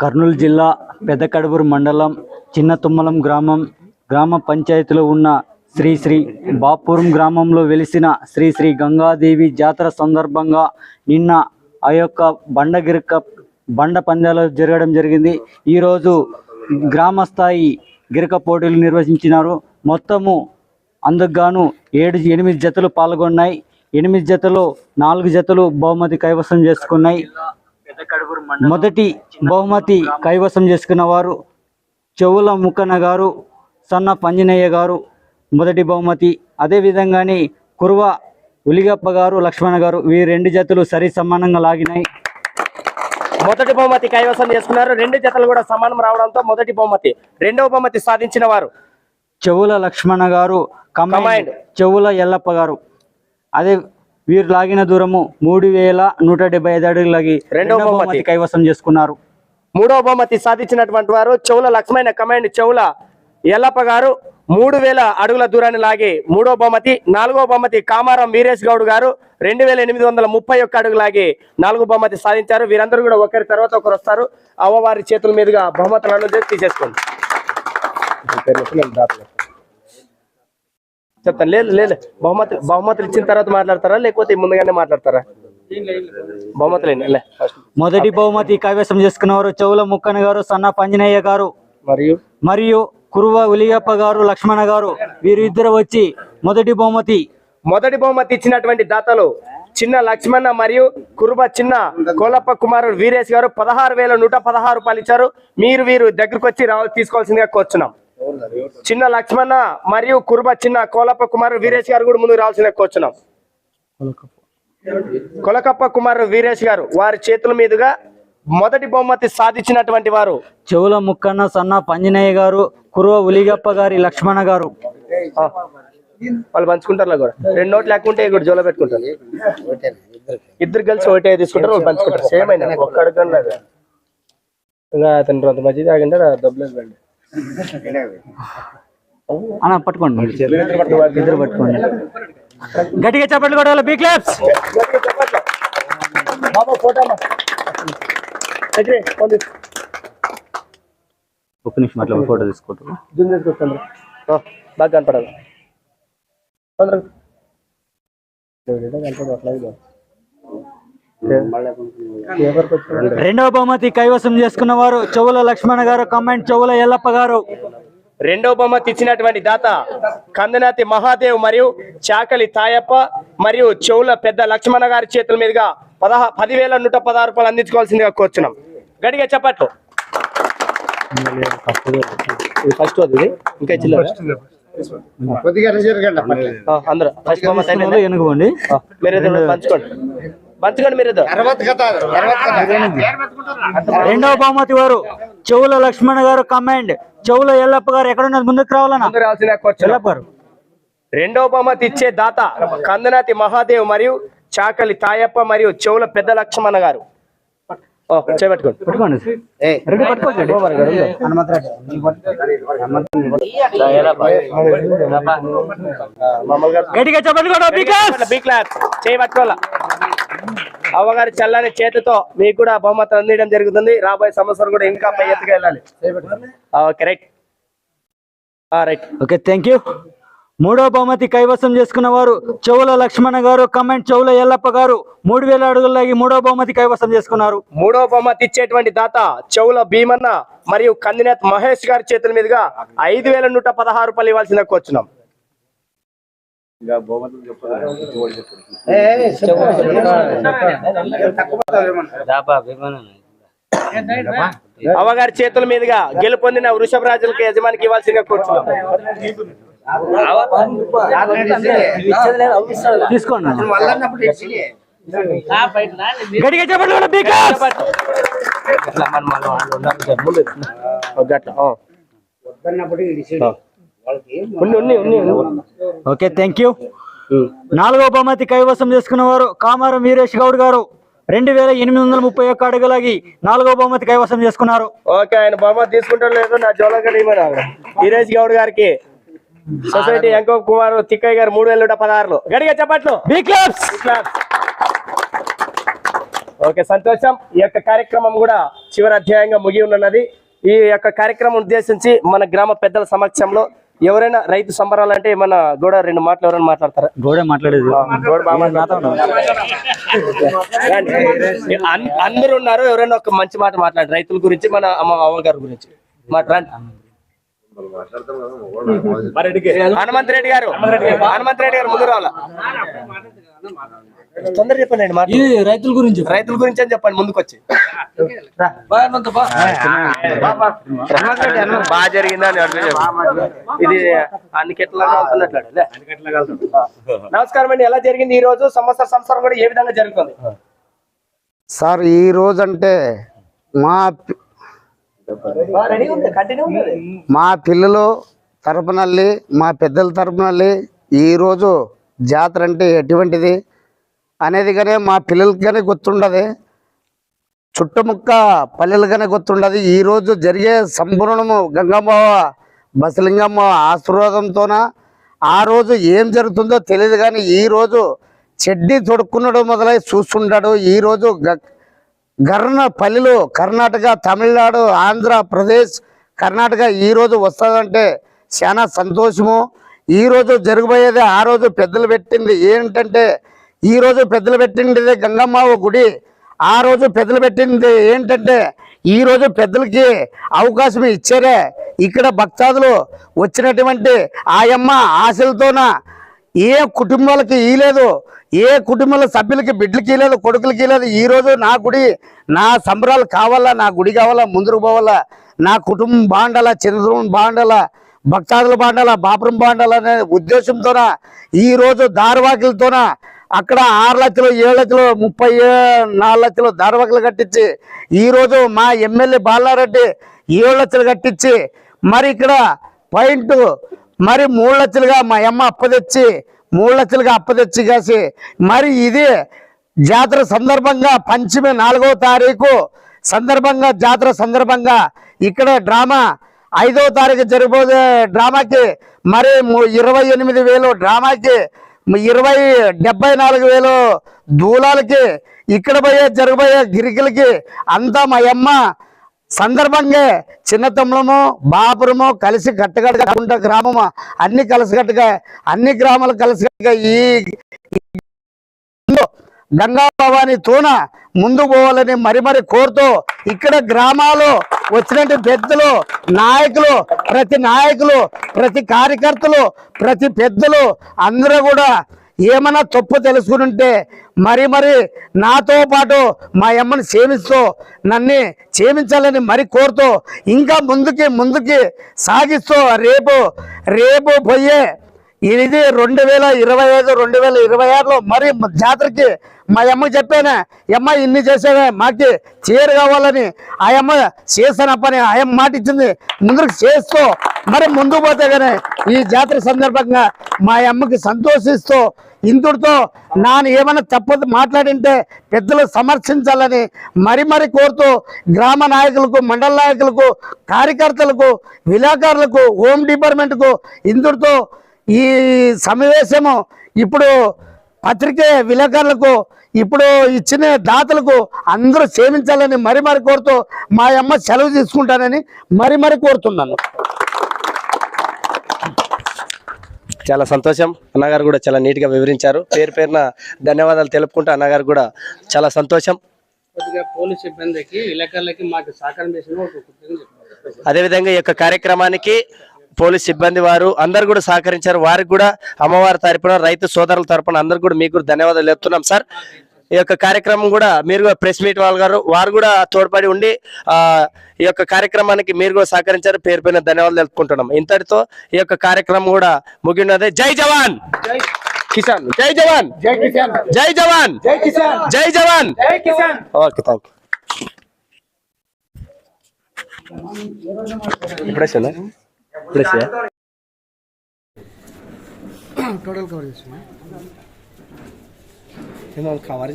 కర్నూలు జిల్లా పెద్దకడుబూరు మండలం చిన్న తుమ్మలం గ్రామం గ్రామ పంచాయతీలో ఉన్న శ్రీ శ్రీ బాపురం గ్రామంలో వెలిసిన శ్రీ శ్రీ గంగాదేవి జాతర సందర్భంగా నిన్న ఆ యొక్క బండగిరక బండ పందాలు జరగడం జరిగింది. ఈరోజు గ్రామ స్థాయి గిరక పోటీలు నిర్వహించినారు. మొత్తము అందుకు గాను ఏడు ఎనిమిది జతలు పాల్గొన్నాయి. ఎనిమిది జతలు నాలుగు జతలు బహుమతి కైవసం చేసుకున్నాయి. మొదటి బహుమతి కైవసం చేసుకున్న వారు చెవుల ముక్కన్న గారు సన్న పంజనయ్య గారు మొదటి బహుమతి. అదే విధంగానే కురువ ఉలిగప్ప గారు లక్ష్మణ గారు ఈ రెండు జతలు సరి సమానంగా లాగినాయి. మొదటి బహుమతి కైవసం చేసుకున్నారు. రెండు జతలు కూడా సమానం రావడంతో మొదటి బహుమతి రెండవ బహుమతి సాధించిన వారు. చెవుల లక్ష్మణ గారు కమాండ్. చెవుల ఎల్లప్ప గారు. అదే వీరు లాగిన దూరము మూడు వేల నూట డెబ్బై ఐదు అడుగులు లాగి రెండవ బహుమతి. కైవసం చేసుకున్నారు. మూడవ బహుమతి సాధించినటువంటి వారు చెవుల లక్ష్మైన కమాండ్ చెవుల ఎల్లప్ప గారు మూడు వేల అడుగుల దూరాన్ని లాగి మూడో బహుమతి నాలుగో బహుమతి కామారం వీరేష్ గౌడ్ గారు రెండు వేల ఎనిమిది వందల ముప్పై ఒక్క అడుగు లాగి నాలుగో బహుమతి సాధించారు. వీరందరూ కూడా ఒకరి తర్వాత ఒకరు వస్తారు. అవ్వవారి చేతుల మీదుగా బహుమతులను తీసేసుకోండి. చెప్తాను లేదు లేదు. బహుమతి బహుమతులు ఇచ్చిన తర్వాత మాట్లాడతారా? లేకపోతే ముందుగానే మాట్లాడతారా? బహుమతులేండి లే. ఫస్ట్ మొదటి బహుమతి కైవసం చేసుకున్నవారు చెవుల ముక్కన గారు సన్న పంజనయ్య గారు. మరియు? మరియు కురువ ఉలియప్ప గారు లక్ష్మణ గారు. వీరు ఇద్దరు వచ్చి మొదటి బహుమతి. మొదటి బహుమతి ఇచ్చినటువంటి దాతలు చిన్న లక్ష్మణ మరియు కురుబ చిన్న కోలప్ప కుమారుడు వీరేష్ గారు పదహారు వేల నూట పదహారు రూపాయలు ఇచ్చారు. మీరు వీరు దగ్గరకు వచ్చి రావ తీసుకోవాల్సిందిగా కోరుచున్నాం. చిన్న లక్ష్మణ మరియు కురుబ చిన్న కోలప్ప కుమారుడు వీరేష్ గారు కూడా ముందుకు రావాల్సిందిగా కోరుచున్నాం కొలకప్ప కుమారుడు వీరేష్ గారు వారి చేతుల మీదుగా మొదటి బహుమతి సాధించినటువంటి వారు. చెవుల ముక్కన్న సన్న పంజనయ్య గారు కురువ ఉలిగప్ప గారి లక్ష్మణ గారు. వాళ్ళు పంచుకుంటారు కూడా. రెండు నోట్లు లేకుంటే ఇక్కడ జోలో పెట్టుకుంటారు. ఇద్దరు కలిసి ఒకటే తీసుకుంటారు వాళ్ళు పంచుకుంటారు. సేమ్ అయినా. ఒక్క అడగండి ఇంకా అతను అంత మంచిది డబ్బులు అన్న పట్టుకోండి. ఇద్దరు పట్టుకోండి. గట్టిగా చప్పట్లు కొట్టాలి బీ క్లాప్స్ ఒక నిమిషం అట్లా ఫోటో తీసుకుంటారు జూమ్ చేసుకొస్తాను బాగా కనపడదు కనపడదు అట్లా రెండవ బహుమతి కైవసం చేసుకున్న వారు చెవుల లక్ష్మణ గారు కమాండ్ చెవుల ఎల్లప్ప గారు. రెండో బహుమతి ఇచ్చినటువంటి దాత కందనాతి మహాదేవ్ మరియు చాకలి తాయప్ప మరియు చెవుల పెద్ద లక్ష్మణ గారి చేతుల మీదుగా పదహా పదివేల నూట పదహారు రూపాయలు అందించుకోవాల్సిందిగా కోరుచున్నాం. గడిగా చెప్పట్లు. ఇది ఫస్ట్. ఇంకా చిల్లర? అందరూ. ఫస్ట్ బహుమతి పంచుకోండి. పంచుకోండి మీరేదో రెండవ బహుమతి వారు చెవుల లక్ష్మణ గారు కమాండ్. చెవుల ఎల్లప్ప గారు ఎక్కడున్నది ముందుకు రావాలన్నా ముందు రావాల్సిందిగా కోరుచున్నాం ఎల్లప్ప గారు. రెండో బహుమతి ఇచ్చే దాత కందనాతి మహాదేవ్ మరియు చాకలి తాయప్ప మరియు చెవుల పెద్ద లక్ష్మణ గారు. గట్టిగా చెప్పండి కూడా బికాస్ బీ క్లాస్ చేయబట్టుకోవాల అవ్వగారి చల్లని చేతితో మీకు కూడా బహుమతి అందించడం జరుగుతుంది. రాబోయే సంవత్సరం కూడా ఇంకా పై ఎత్తుగా వెళ్ళాలి. Okay right right okay thank you మూడో బహుమతి కైవసం చేసుకున్న వారు చెవుల లక్ష్మణ గారు కమెంట్ చెవుల ఎల్లప్ప గారు మూడు వేల అడుగులాగి మూడో బహుమతి కైవసం చేసుకున్నారు. మూడో బహుమతి ఇచ్చేటువంటి దాత చెవుల భీమన్న మరియు కందినేత్ మహేష్ గారి చేతుల మీదుగా ఐదు వేల నూట పదహారు రూపాయలు ఇవ్వాల్సిందిగా కూర్చున్నాం అవ్వగారి చేతుల మీదుగా గెలుపొందిన వృషభ రాజులకి యజమానికి ఇవ్వాల్సిందిగా కూర్చున్నాం. తీసుకోండి. గట్టిగా చెప్పండి గట్ల, ఓకే థ్యాంక్ యూ నాలుగో బహుమతి కైవసం చేసుకున్న వారు కామారం వీరేష్ గౌడ్ గారు. రెండు వేల ఎనిమిది వందల ముప్పై ఒక్క అడుగులాగి నాలుగో బహుమతి కైవసం చేసుకున్నారు. ఓకే ఆయన బహుమతి తీసుకుంటారు లేదో నా జోలగడ ఈరోజు గౌడ్ గారికి. సొసైటీ ఎంకో కుమార్ తిక్కయ్య గారు మూడు వేల నూట పదహారులు. గడిగా చెప్పట్లు. ఓకే సంతోషం. ఈ యొక్క కార్యక్రమం కూడా చివరి అధ్యాయంగా ముగి ఉన్నది ఈ యొక్క కార్యక్రమం ఉద్దేశించి మన గ్రామ పెద్దల సమక్షంలో ఎవరైనా రైతు సంబరాలు అంటే మన కూడా రెండు మాటలు ఎవరైనా మాట్లాడతారా? గోడే మాట్లాడేది. గోడ అందరూ ఉన్నారు ఎవరైనా ఒక మంచి మాట మాట్లాడు రైతుల గురించి మన అమ్మ అవ్వగారి గురించి. మాట్లాడండి. హనుమంత్ రెడ్డి గారు. హనుమంత్ రెడ్డి గారు ముందు రావాలా? తొందర చెప్పండి మాట రైతుల గురించి రైతుల గురించి అని చెప్పండి ముందుకు వచ్చి బాగా జరిగిందా అని అర్థం చెప్పు. ఇది అన్నికి ఎట్లా అవుతున్నట్లు నమస్కారం అండి. ఎలా జరిగింది ఈ రోజు? సంవత్సర సంవత్సరం కూడా ఏ విధంగా జరుగుతుంది? సార్ ఈ రోజు అంటే మా మా పిల్లలు తరపునల్లి మా పెద్దల తరపునల్లి ఈరోజు జాతర అంటే ఎటువంటిది అనేది కానీ మా పిల్లలకి కానీ గుర్తుండదు. చుట్టుముక్క పల్లెలుగానే గుర్తుండదు. ఈరోజు జరిగే సంపూర్ణము గంగమ్మ బసలింగమ్మ ఆశీర్వాదంతోన ఆ రోజు ఏం జరుగుతుందో తెలియదు కానీ ఈరోజు చెడ్డీ తొడుక్కున్నాడు మొదలై చూస్తుంటాడు. ఈరోజు గ గర్ణ పల్లెలు కర్ణాటక తమిళనాడు ఆంధ్రప్రదేశ్ కర్ణాటక ఈ రోజు వస్తుందంటే చాలా సంతోషము. ఈ రోజు జరగబోయేది ఆ రోజు పెద్దలు పెట్టింది ఏంటంటే ఈ రోజు పెద్దలు పెట్టింది గంగమ్మ గుడి. ఆ రోజు పెద్దలు పెట్టింది ఏంటంటే ఈ రోజు పెద్దలకి అవకాశం ఇచ్చారే. ఇక్కడ భక్తాదులు వచ్చినటువంటి ఆయమ్మ ఆశలతోన ఏ కుటుంబాలకి ఇలేదు ఏ కుటుంబాల సభ్యులకి బిడ్డలకి ఇలేదు కొడుకులకి ఇలేదు ఈ రోజు నా గుడి నా సంబరాలు కావాలా నా గుడి కావాలా ముందుకు పోవాలా నా కుటుంబం బాగుండాలా చంద్రుని బాగుండాలా భక్తాదులు బాగుండాలా బాపురం బాగుండాలా అనే ఉద్దేశంతోన ఈ రోజు అక్కడ ఆరు లక్షలు ఏడు లక్షలు ముప్పై నాలుగు లక్షలు దారవాకులు కట్టించి ఈరోజు మా ఎమ్మెల్యే బాలారెడ్డి ఏడు లక్షలు కట్టించి మరి ఇక్కడ పాయింట్ మరి మూడు లక్షలుగా మా అమ్మ అప్పదెచ్చి మూడు లక్షలుగా అప్పదెచ్చి కాసి మరి ఇది జాతర సందర్భంగా పంచమి నాలుగవ తారీఖు సందర్భంగా జాతర సందర్భంగా ఇక్కడ డ్రామా ఐదవ తారీఖు జరిగిపోయే డ్రామాకి మరి ఇరవై ఎనిమిది వేలు డ్రామాకి ఇరవై డెబ్బై నాలుగు వేలు దూలాలకి ఇక్కడ పోయే జరిగిపోయే గిరికలకి అంతా మా అమ్మ సందర్భంగా చిన్నతమ్ములము బాపురము కలిసి కట్టగట్టుకుంటా గ్రామము అన్ని కలిసికట్టుగా అన్ని గ్రామాలు కలిసికట్టుగా ఈ గంగా భవాని తోన ముందు పోవాలని మరి మరి కోరుతూ ఇక్కడ గ్రామాలు వచ్చినట్టు పెద్దలు నాయకులు ప్రతి నాయకులు ప్రతి కార్యకర్తలు ప్రతి పెద్దలు అందరూ కూడా ఏమైనా తప్పు తెలుసుకుంటే మరి మరి నాతో పాటు మా అమ్మని సేవిస్తూ నన్ను క్షేమించాలని మరి కోరుతూ ఇంకా ముందుకి ముందుకి సాగిస్తూ రేపు రేపు పోయే ఇది రెండు వేల ఇరవై ఐదు రెండు వేల ఇరవై ఆరులో మరి జాతరకి మా అమ్మ చెప్పాను అమ్మ ఇన్ని చేసావే మాకి చీర కావాలని. ఆ అమ్మ చేశాను పని ఆ అమ్మ మాట ఇచ్చింది ముందుకు చేస్తూ మరి ముందుకు పోతే కానీ ఈ జాతర సందర్భంగా మా అమ్మకి సంతోషిస్తూ ఇందుడితో నాను ఏమైనా తప్పదు మాట్లాడింటే పెద్దలు సమర్థించాలని మరి మరి కోరుతూ గ్రామ నాయకులకు మండల నాయకులకు కార్యకర్తలకు విలేకరులకు హోమ్ డిపార్ట్మెంట్కు ఇందుడితో ఈ సమావేశము ఇప్పుడు పత్రికే విలేకరులకు ఇప్పుడు ఇచ్చిన దాతలకు అందరూ సేవించాలని మరి మరి కోరుతూ మా అమ్మ సెలవు తీసుకుంటానని మరి మరి కోరుతున్నాను. చాలా సంతోషం. అన్నగారు కూడా చాలా నీట్గా వివరించారు. పేరు పేరున ధన్యవాదాలు తెలుపుకుంటూ అన్నగారు కూడా చాలా సంతోషం. కొద్దిగా పోలీస్ సిబ్బందికి విలేకరులకి మాకు సహకారం చేసిన. అదేవిధంగా ఈ యొక్క కార్యక్రమానికి పోలీస్ సిబ్బంది వారు అందరు కూడా సహకరించారు. వారికి కూడా అమ్మవారి తరపున రైతు సోదరుల తరపున అందరు కూడా మీకు కూడా ధన్యవాదాలు చెప్తున్నాం సార్. ఈ యొక్క కార్యక్రమం కూడా మీరు కూడా ప్రెస్ మీట్ వాళ్ళు గారు వారు కూడా తోడ్పడి ఉండి ఆ ఈ యొక్క కార్యక్రమానికి మీరు కూడా సహకరించారు. పేరు పైన ధన్యవాదాలు తెలుపుకుంటున్నాం. ఇంతటితో ఈ యొక్క కార్యక్రమం కూడా ముగినది జై జవాన్! కిసాన్ జై జవాన్! జై కిసాన్! జై జవాన్! జై కిసాన్! జై జవాన్! జై కిసాన్! Okay thank you. ఇప్పుడే ఇప్పుడే టోటల్ కవర్ చేస్తున్నా. కవర్